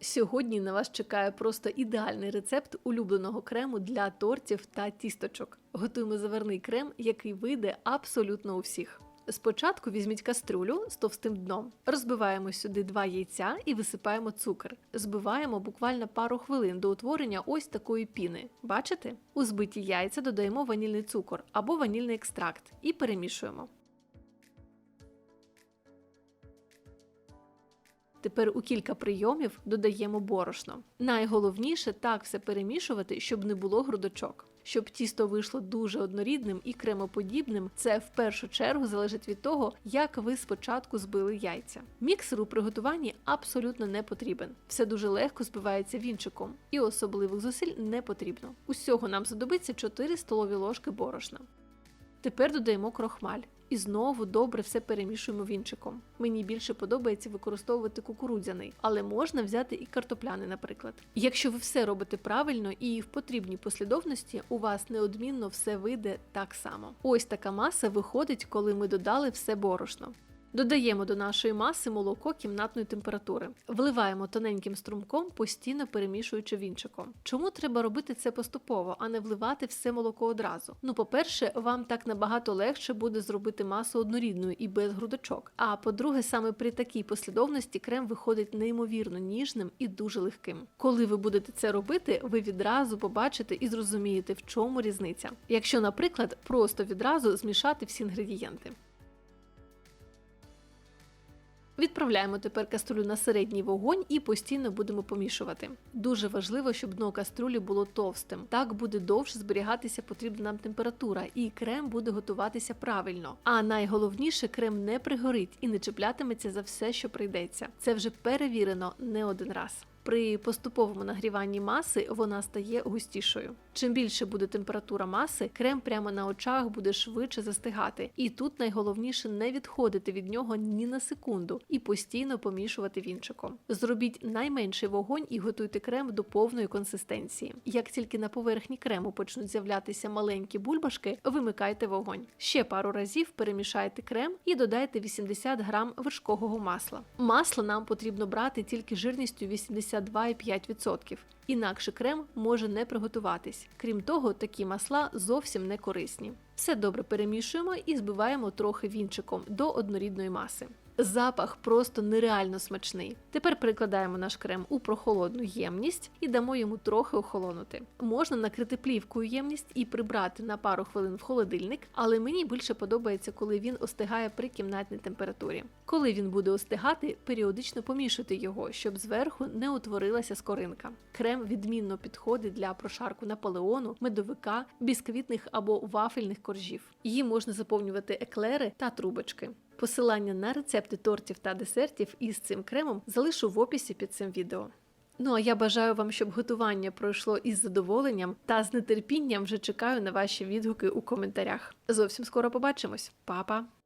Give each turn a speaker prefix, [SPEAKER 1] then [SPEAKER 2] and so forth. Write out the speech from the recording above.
[SPEAKER 1] Сьогодні на вас чекає просто ідеальний рецепт улюбленого крему для тортів та тісточок. Готуємо заварний крем, який вийде абсолютно у всіх. Спочатку візьміть каструлю з товстим дном, розбиваємо сюди два яйця і висипаємо цукор. Збиваємо буквально пару хвилин до утворення ось такої піни. Бачите? У збиті яйця додаємо ванільний цукор або ванільний екстракт і перемішуємо. Тепер у кілька прийомів додаємо борошно. Найголовніше так все перемішувати, щоб не було грудочок. Щоб тісто вийшло дуже однорідним і кремоподібним, це в першу чергу залежить від того, як ви спочатку збили яйця. Міксер у приготуванні абсолютно не потрібен. Все дуже легко збивається вінчиком, і особливих зусиль не потрібно. Усього нам знадобиться 4 столові ложки борошна. Тепер додаємо крохмаль. І знову добре все перемішуємо вінчиком. Мені більше подобається використовувати кукурудзяний, але можна взяти і картопляний, наприклад. Якщо ви все робите правильно і в потрібній послідовності, у вас неодмінно все вийде так само. Ось така маса виходить, коли ми додали все борошно. Додаємо до нашої маси молоко кімнатної температури, вливаємо тоненьким струмком, постійно перемішуючи вінчиком. Чому треба робити це поступово, а не вливати все молоко одразу? Ну, по-перше, вам так набагато легше буде зробити масу однорідною і без грудочок. А по-друге, саме при такій послідовності крем виходить неймовірно ніжним і дуже легким. Коли ви будете це робити, ви відразу побачите і зрозумієте, в чому різниця. Якщо, наприклад, просто відразу змішати всі інгредієнти. Відправляємо тепер каструлю на середній вогонь і постійно будемо помішувати. Дуже важливо, щоб дно каструлі було товстим. Так буде довше зберігатися потрібна нам температура, і крем буде готуватися правильно. А найголовніше, крем не пригорить і не чіплятиметься за все, що прийдеться. Це вже перевірено не один раз. При поступовому нагріванні маси вона стає густішою. Чим більше буде температура маси, крем прямо на очах буде швидше застигати. І тут найголовніше не відходити від нього ні на секунду і постійно помішувати вінчиком. Зробіть найменший вогонь і готуйте крем до повної консистенції. Як тільки на поверхні крему почнуть з'являтися маленькі бульбашки, вимикайте вогонь. Ще пару разів перемішайте крем і додайте 80 грам вершкового масла. Масло нам потрібно брати тільки жирністю 82,5%. Інакше крем може не приготуватись. Крім того, такі масла зовсім не корисні. Все добре перемішуємо і збиваємо трохи вінчиком до однорідної маси. Запах просто нереально смачний. Тепер перекладаємо наш крем у прохолодну ємність і дамо йому трохи охолонути. Можна накрити плівкою ємність і прибрати на пару хвилин в холодильник, але мені більше подобається, коли він остигає при кімнатній температурі. Коли він буде остигати, періодично помішуйте його, щоб зверху не утворилася скоринка. Крем відмінно підходить для прошарку наполеону, медовика, бісквітних або вафельних коржів. Її можна заповнювати еклери та трубочки. Посилання на рецепти тортів та десертів із цим кремом залишу в описі під цим відео. Ну а я бажаю вам, щоб готування пройшло із задоволенням та з нетерпінням вже чекаю на ваші відгуки у коментарях. Зовсім скоро побачимось, Па-па!